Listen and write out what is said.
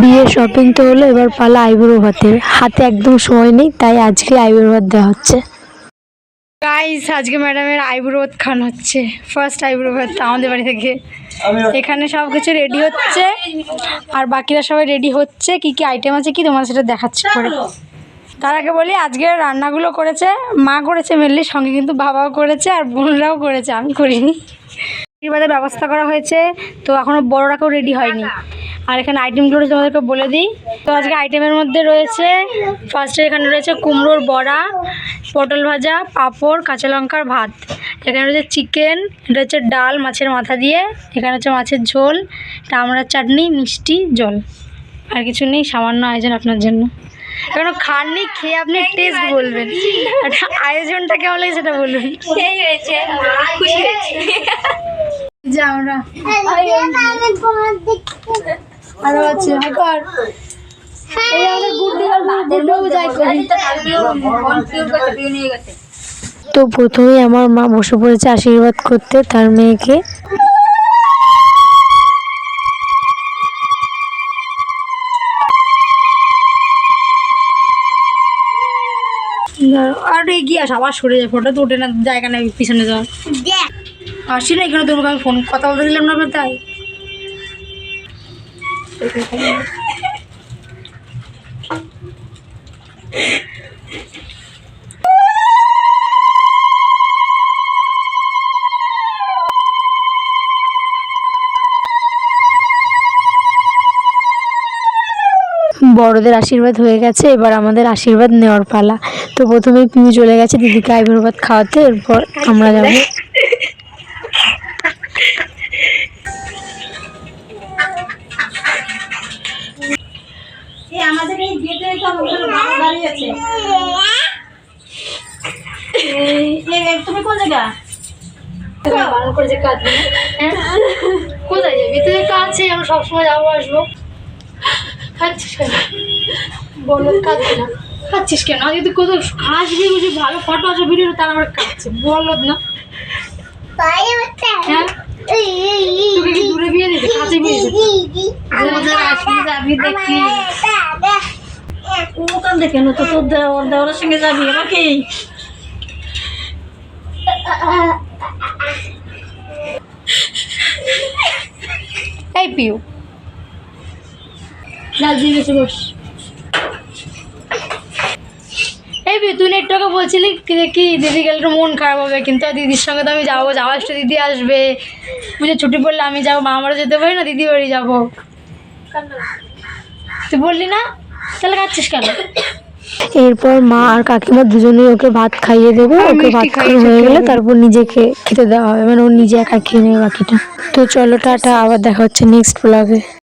বিয়ে শপিং তো হলো এবার পালা আইবুড়ো ভাতের হাতে একদম সময় নেই তাই আজকে আইবুড়ো ভাত দেওয়া হচ্ছে। গাইস আজকে ম্যাডামের আইবুড়ো ভাত খান হচ্ছে। ফার্স্ট আইবুড়ো ভাত আমাদের বাড়ি থেকে। এখানে সব কিছু রেডি হচ্ছে। আর বাকিরা সবাই রেডি হচ্ছে। কি কি আইটেম আছে কি তোমার সেটা দেখাচ্ছি পরে। তার আগে বলি আজকে রান্নাগুলো করেছে মা করেছে মেনলি সঙ্গে কিন্তু বাবাও করেছে আর বোনরাও করেছে। আমি করিনি। আশীর্বাদের ব্যবস্থা করা হয়েছে তো এখনও বড়রা কেউ রেডি হয়নি। আর এখানে আইটেমগুলো তোমাদেরকে বলে দিই। তো আজকে আইটেমের মধ্যে রয়েছে ফার্স্টে এখানে রয়েছে কুমড়োর বড়া পটল ভাজা পাঁপড় কাঁচা লঙ্কার ভাত। এখানে রয়েছে চিকেন এটা হচ্ছে ডাল মাছের মাথা দিয়ে এখানে হচ্ছে মাছের ঝোল টামড়ার চাটনি মিষ্টি জল। আর কিছু নেই সামান্য আয়োজন আপনার জন্য। কারণ খাননি খেয়ে আপনি টেস্ট বলবেন। আর আয়োজনটা কেমন লাগে সেটা বলবেন। যে আমরা আরও আছে। এই আমাদের গুড যাই করি। তো প্রথমেই আমার মা বসে পড়েছে আশীর্বাদ করতে তার মেয়েকে। আর এগিয়ে আস আবার সরে যায় ফটো তো ওঠে না জায়গা নেই পিছনে যাওয়ার আসি না এখানে তোমাকে আমি ফোন কথা বলতে দিলাম না তাই। বড়দের আশীর্বাদ হয়ে গেছে, এবার আমাদের আশীর্বাদ নেওয়ার পালা। তো প্রথমে পিউ চলে গেছে, দিদিকে আইবুড়ো খাওয়াতে, এরপর আমরা যাব। গেটে তুমি কোন জায়গা? বারণ করেছে কাঁদবে হ্যাঁ? কোথায় যাবি তুই আমরা সবসময় যাব আসব। খাচ্ছিস কেন? বলো কাঁদবে না। খাচ্ছিস কেন? আগে তুই কোথাও আসবি বুঝি ভালো ফটো আছে ভিডিও তার আবার কাঁদছে। বলো না। হ্যাঁ? দূরে বিয়ে দিতে কাছে বিয়ে দিতে আমাদের আসবি যাবি দেখি। ওখান দেখে তো তোর দেওয়ার দেওয়ার সঙ্গে যাবি এই পিউ। গেছে বস এই পিউ তুই নেটটাকে বলছিলি কি কি দিদি গেলে মন খারাপ হবে কিন্তু দিদির সঙ্গে তো আমি যাব যাওয়া আসতে দিদি আসবে। বুঝে ছুটি পড়লে আমি যাব মামা বাড়ি যেতে পারি না দিদি বাড়ি যাব তুই বললি না? তাহলে খাচ্ছিস কেন? এরপর মা আর কাকিমা দুজনেই ওকে ভাত খাইয়ে দেবে। ওকে ভাত খাওয়া হয়ে গেলে তারপর নিজেকে খেতে দেওয়া হবে। মানে ও নিজে একা খেয়ে নেবে বাকিটা। তো চলো টাটা আবার দেখা হচ্ছে নেক্সট ব্লগে